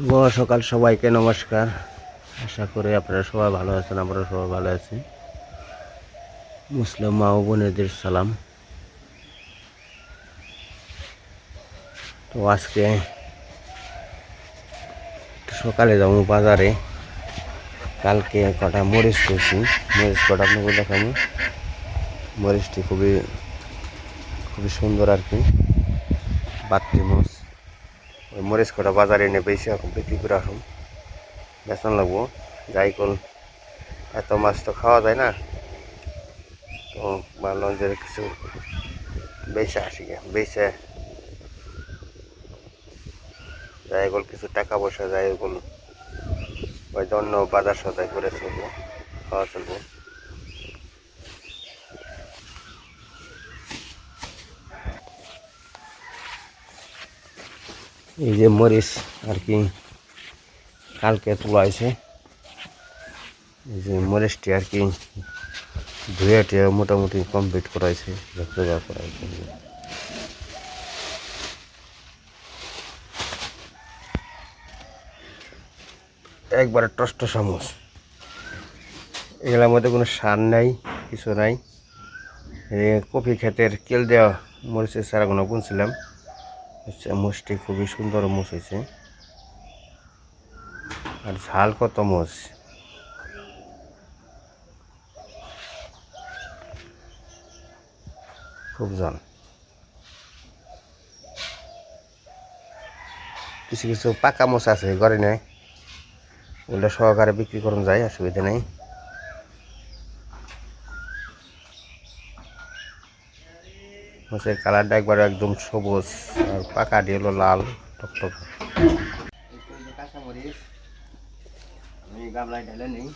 শুভ সকাল সবাইকে, নমস্কার। আশা করি আপনারা সবাই ভালো আছেন আমরা সবাই ভালো আছি। মুসলিম মা ও বোনেদের সালাম। তো আজকে সকালে যাব বাজারে। কালকে কটা মরিচ করছি মরিচ কটা আপনাকে দেখাবো। মরিচটি খুবই খুবই সুন্দর আর কি। বাত্রি মাছ ওই মরিচ কটা বাজারে এনে বেশি এখন বিক্রি করে আসুন। বেতন লাগবো, যাই কল। এত মাছ তো খাওয়া যায় না। তো বা যে কিছু বেচে আসি, বেচে। যাই কল কিছু টাকা পয়সা, যাই কল। ওই জন্য বাজার সদাই করে চলবো, খাওয়া চলবো। এই যে মরিচ আর কি কালকে তোলা হয়েছে। এই যে মরিচটি আর কি ধুয়ে টুয়ে মোটামুটি কমপ্লিট করা হয়েছে জোগাড় করা হয়েছে। একবারে টষ্ট চামচ। এগুলোর মধ্যে কোনো সার নাই, কিছু নাই। কফি ক্ষেতের কেল দেওয়া মরিচের চারাগুলো বুনছিলাম হচ্ছে মোষটি খুবই সুন্দর মোষ হয়েছে। আর ঝাল কত মোষ? খুব ঝাল। কিছু কিছু পাকা মোষ আছে, ঘরে নেয় ওগুলো সহকারে বিক্রি করুন যায় অসুবিধা নেই। মোষের কালারটা একবার একদম সবুজ আর পাকাটি হলো লাল টকটক আমি গামলায় ঢেলে নিই।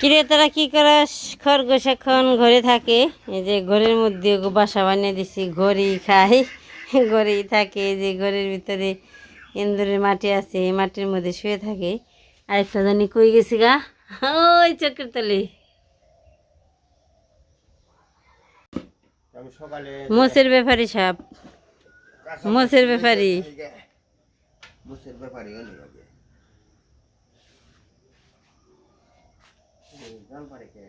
কিরে তারা কি করে খরগোশ এখন ঘরে থাকে। এই যে ঘরের মধ্যে বাসা বানিয়ে দিছি ঘড়ি খাই। ঘরেই থাকে যে ঘরের ভিতরে ইন্দুরের মাটি আছে এই মাটির মধ্যে শুয়ে থাকে। আরেকটা জানি কই গেছি গা? ওই চোখের তলে। মোষের ব্যাপারী সাপ মোষের ব্যাপারী। মুসের ব্যাপারে গেলে হবে জান পারে কে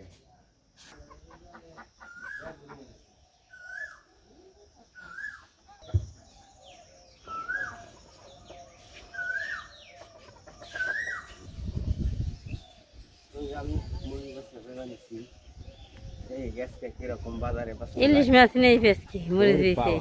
এই আমি মুরগি গাছ লাগাই নিচ্ছি এই গ্যাসকে কীরকম বাজারে পাচ্ছি ইলিশ মাছ নেই ফেসকি মরে দিয়েছে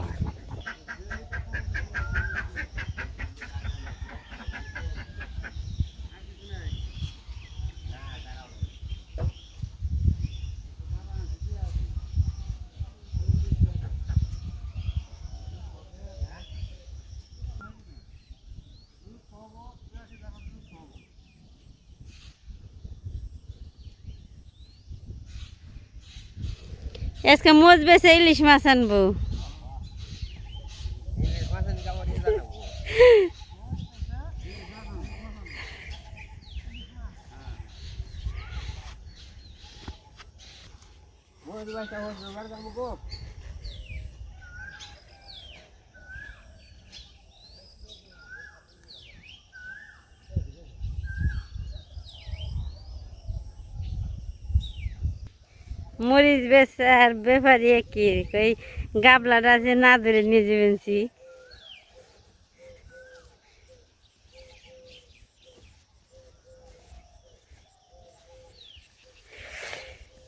আজকে মোজ বেছে ইলিশ মাছ আনব। ইলিশ মাছ আনি কামড় দিয়ে জানাব মরিচ বেছে আর ব্যাপারি একই ওই গাবলাটা যে না ধরে নিয়ে যাবেনছি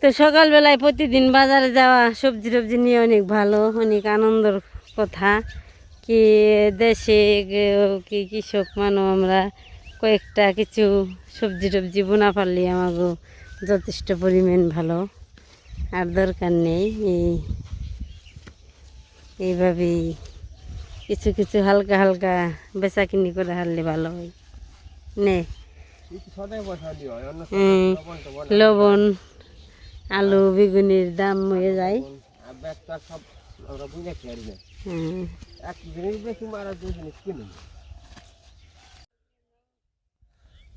তো সকালবেলায় প্রতিদিন বাজারে যাওয়া সবজি টবজি নিয়ে অনেক ভালো, অনেক আনন্দের কথা। কি দেশে কি কৃষক মানো আমরা, কয়েকটা কিছু সবজি টবজি বোনা পারলে আমাকে যথেষ্ট পরিমাণ ভালো। আর দরকার নেই, এই, এইভাবেই কিছু কিছু হালকা হালকা বেচা কিনি করে হারলে ভালো হয়। নে। লবণ, আলু, বেগুনির দাম হয়ে যায়।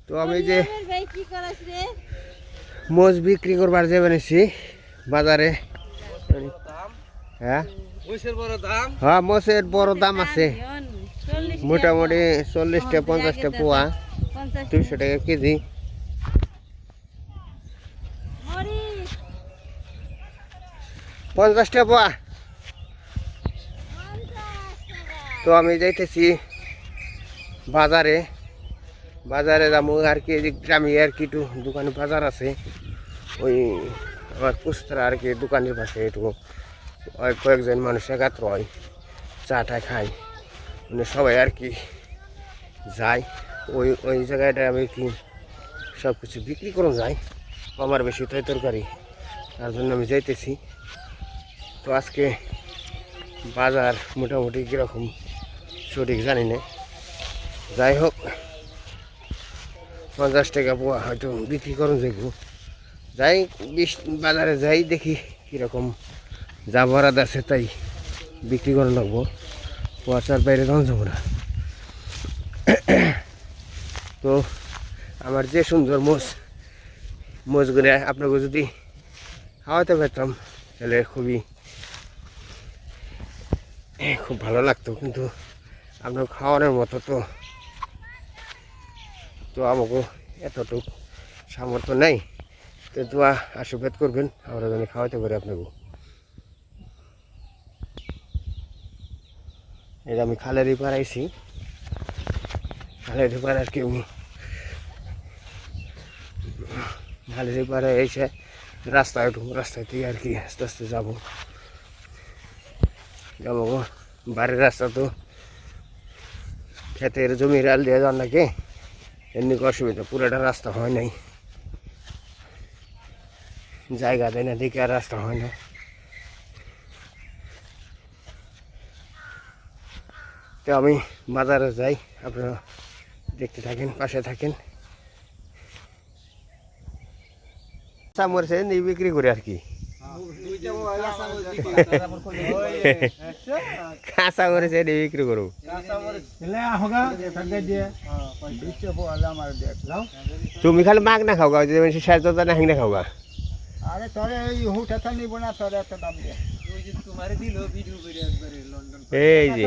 তো আমি যে মোজ বিক্রি করবার যে বেনেছি বাজারে। হ্যাঁ? হ্যাঁ মোষের বড় দাম আছে। মোটামুটি চল্লিশটা, পঞ্চাশটা পোয়া। দুইশো টাকা কেজি। পঞ্চাশটা পোয়া। তো আমি যাইতেছি বাজারে। বাজারে যাব আর কি গ্রামে আর কি একটু দোকানে বাজার আছে। ওই আমার পুস্তরা আর কি দোকানের পাশে ওই কয়েকজন মানুষ একাত্র হয়, চাটা খায়। মানে সবাই আর কি যায়। ওই ওই জায়গাটা আমি কি সব কিছু বিক্রি করে যায় আমার বেশি তৈ তরকারি। তার জন্য আমি যাইতেছি। তো আজকে বাজার মোটামুটি কীরকম সঠিক জানি না। যাই হোক, পঞ্চাশ টাকা পোয়া হয়তো বিক্রি করুন যাইব। যাই বাজারে যাই, দেখি কীরকম যা বরাদ আছে, তাই বিক্রি করে লাগবো কুয়াশার বাইরে যাওয়া যাব না। তো আমার যে সুন্দর মোষ মোষগুলো আপনাকে যদি খাওয়াতে পারতাম, তাহলে খুবই, খুব ভালো লাগতো, কিন্তু আপনার খাওয়ানোর মতো তো তো আমাকে এতটুকু সামর্থ্য নেই। তো আশীর্বাদ করবেন, আমরা যেন খাওয়াতে পারি আপনাকে। এটা আমি খালের এপার আইছি। খালের এপার আর কেউ খালের এপারে এসে রাস্তায় উঠবো, রাস্তায় থেকে আর কি আস্তে আস্তে যাব। যাব। বাড়ির রাস্তা তো ক্ষেতের জমির আল দিয়ে যান নাকি? এমনি অসুবিধা, পুরোটা রাস্তা হয় নাই। জায়গা দেয় না, দেখে আর রাস্তা হয় না। তো আমি বাজারে যাই, আপনারা দেখতে থাকেন, পাশে থাকেন। মরেছে নিয়ে বিক্রি করে আর কি। কাঁচা মরেছে নিয়ে বিক্রি করব। তুমি খালি মাগ না খাও গা যে শেষ না হিং না খাও গা আরে তোরে এই হুটাটা নিব না তোরে এত দাম দিয়ে। এই যে।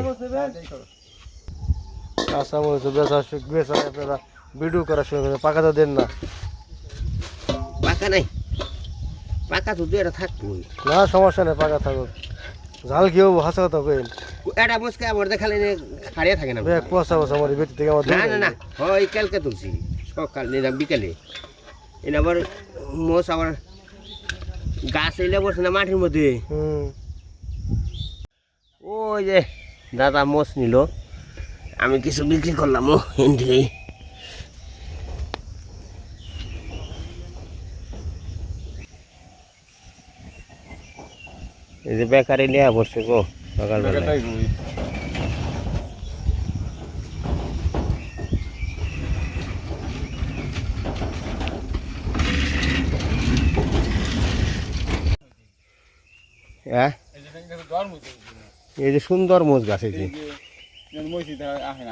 কাঁচা মরিচ বেচা বেচা আপনারা ভিডিও করার সময় পাকা তো দেন না। পাকা নাই। পাকা তো দুটা থাকবোই না সমস্যা নেই পাকা থাকুক। ঝাল কি হব হাসা কথা কইন। এটা মুসকে আমার দেখালে খাড়িয়ে থাকে না। বেগ পয়সা পয়সা আমার বেটি থেকে আমার না না না হয় কালকে তুলছি। সকাল নিলাম বিকালে। এনে আবার মোষ আবার গাছ এলে বসে না মাটির মধ্যে। ওই যে দাদা মোষ নিল। আমি কিছু বিক্রি করলাম ও এন থেকেই। এই যে বেকারি নেওয়া পড়ছে গো সকালবেলা হ্যাঁ এই যে সুন্দর মোজ গাছ এই যে।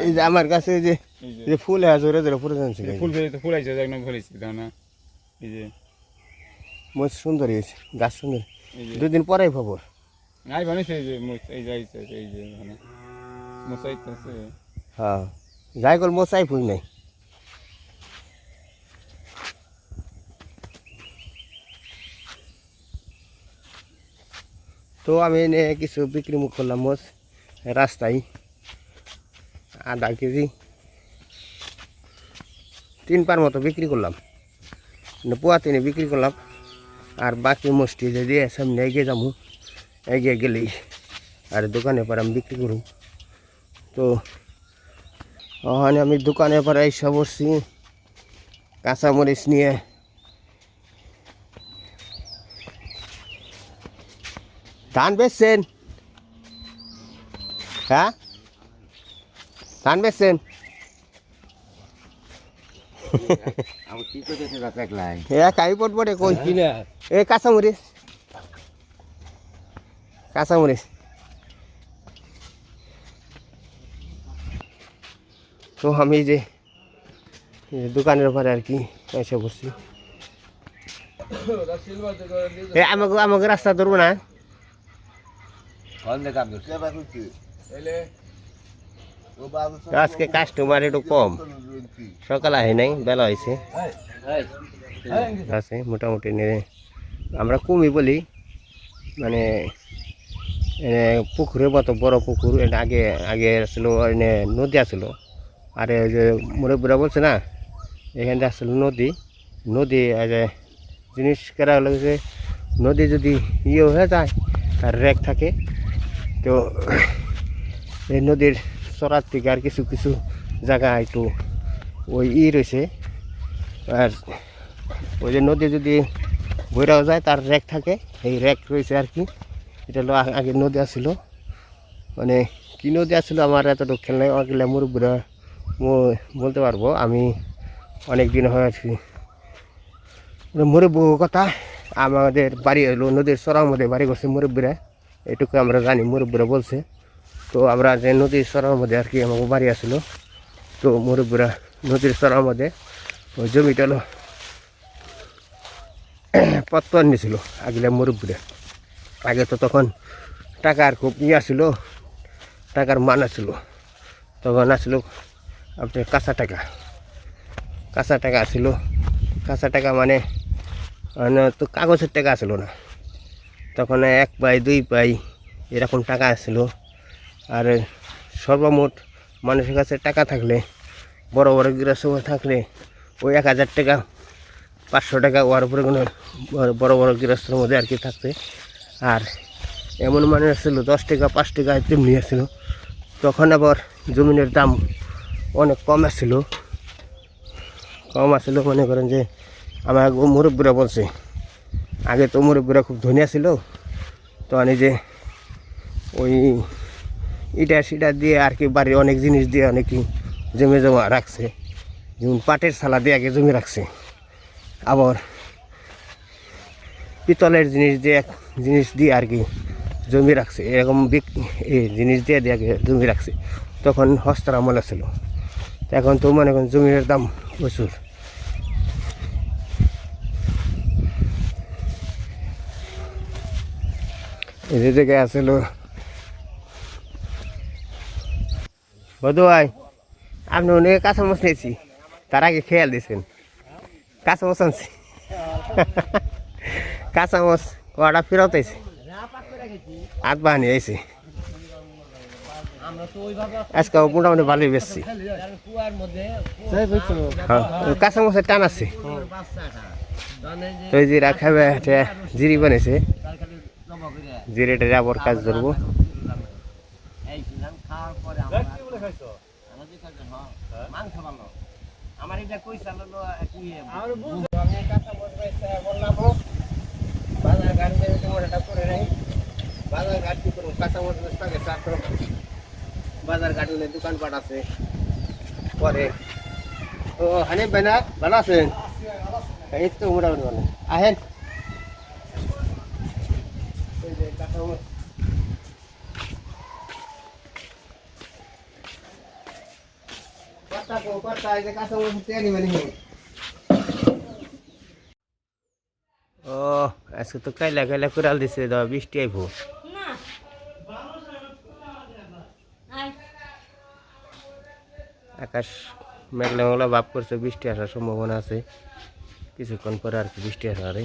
এই যে আমার কাছে এই যে এই যে। ফুল আছে জোরে জোরে ফুলে জানছে ফুল ফেলে আইছে একদম ফেলেছি না? এই যে। মোজ সুন্দর হয়েছে গাছ সুন্দর। দুদিন পরেই খবর নাই বানিয়েছে এই যে এই যে এই যে মানে হ্যাঁ যাই কল মোচাই ফুল নাই। তো আমি এনে কিছু বিক্রি মুখ করলাম মোজ রাস্তায় আধা কেজি। তিন পার মতো বিক্রি করলাম। পোয়া তিনে বিক্রি করলাম। আর বাকি মোষটি যে দিয়ে সামনে এগিয়ে যাব এগিয়ে গেলেই আর দোকানে পর আমি বিক্রি করুন তো ওখানে আমি দোকানে পরে এসে বসছি, কাঁচামরিচ নিয়ে। ধান বেচছেন হ্যাঁ ধান বেচছেন একাই পটপটে কই এ কাঁচামরিচ কাঁচামরিচ তো আমি যে দোকানের পরে আর কি এসে বসছি আমাকে আমাকে রাস্তা ধরবো না আজকে কাস্টমার একটু কম। সকাল আহে নাই বেলা হয়েছে। আছে মোটামুটি নিয়ে আমরা কমই বলি মানে পুকুরের মতো বড় পুকুর এটা আগে আগে আসছিল এনে নদী আসছিল আর যে মুরব্বীরা বলছে না এখানে আসছিল নদী। নদী এই যে জিনিস করা হলো যে নদী যদি ইয়ে হয়ে যায় আর রেক থাকে। তো এই নদীর চড়ার থেকে আর কিছু কিছু জায়গা একটু ওই ই রয়েছে। আর ওই যে নদী যদি বইরাও যায়, তার র্যাক থাকে। এই র্যাক রয়েছে আর কি। এটা হলো আগে নদী আসছিল মানে কি নদী আসছিল আমার এতটুকু খেল নাই। আগলে মুরব্বীরা বলতে পারব। আমি অনেক দিন হয়ে আছি মুরব্বু কথা। আমাদের বাড়ি হলো নদীর সরার মধ্যে বাড়ি করছে মুরব্বীরা। এটুকু আমরা জানি, মুরব্বীরা বলছে। তো আমরা যে নদীর সরার মধ্যে আর কি আমাকে বাড়ি আসলো, তো মুরব্বীরা নদীর সরার মধ্যে ওই জমিটা হলো পত্তর নিয়েছিল আগলে মুরব্বীরা। আগে তো তখন টাকার খুব ইয়ে ছিল টাকার মান ছিল তখন আসলো আপনার কাঁচা টাকা। কাঁচা টাকা ছিল কাঁচা টাকা মানে মানে তো কাগজের টাকা আসলো না। তখন এক পাই, দুই পাই এরকম টাকা আসছিল আর সর্বমোট মানুষের কাছে টাকা থাকলে, বড় বড় গৃহস্থ থাকলে ওই এক হাজার টাকা, পাঁচশো টাকা ওয়ার উপরে কোনো বড়- বড় গৃহস্থের মধ্যে আর কি থাকতে আর এমন মানুষ ছিল দশ টাকা, পাঁচ টাকা তেমনি আসছিল তখন আবার জমিনের দাম অনেক কম আসছিল কম আসছিল মনে করেন যে, আমার মুরব্বীরা বলছে আগে তো মুরব্বীরা খুব ধনিয়া ছিল। তো আমি যে ওই ইটা সিটা দিয়ে আর কি বাড়ির অনেক জিনিস দিয়ে অনেকই জমে জমা রাখছে। যেমন পাটের সালা দিয়ে আগে জমি রাখছে। আবার পিতলের জিনিস দিয়ে জিনিস দিয়ে আর কি জমি রাখছে। এরকম জিনিস দিয়ে দিয়ে আগে জমি রাখছে। তখন হস্তার আমল ছিল। এখন তো মনে করেন জমির দাম প্রচুর। যে জায়গায় আসলো বধু ভাই, আপনি অনেক কাঁচামচ নিয়েছি, তার আগে খেয়াল দিয়েছেন কাঁচামচ আনছি। কাঁচামচ কটা ফেরত আইছে। হাত বাহানি আইছে। আজকে মোটামুটি ভালোই বেশছি হ্যাঁ কাঁচামচের টান আছে। তো জিরা খাবে জিরি বানিয়েছে জিরেটা যাবর কাজ ধরবো। আমার এটা কই চালালো কি আমি কাঁচা মরিচ বেচে বললাম বাজার ঘাট থেকে করে নাই। বাজার ঘাট কি কাঁচা মরিচ বেচতে হবে বাজার ঘাট দোকানপাট আছে। পরে। ও হানিফ ভাই না ভালো আছেন? এই তো মোটামুটি ভালো। আহেন এই যে কাঁচা মরিচ কর্তা কো কর্তা এই যে কাঁচা মরিচ তৈরি মানে ও আজকে তো কাইলা কাইলা কুড়াল দিছে দাও বৃষ্টি আইব। আকাশ মেঘলা মেঘলা ভাব করছে বৃষ্টি আসার সম্ভাবনা আছে। কিছুক্ষণ পরে আর কি বৃষ্টি আসার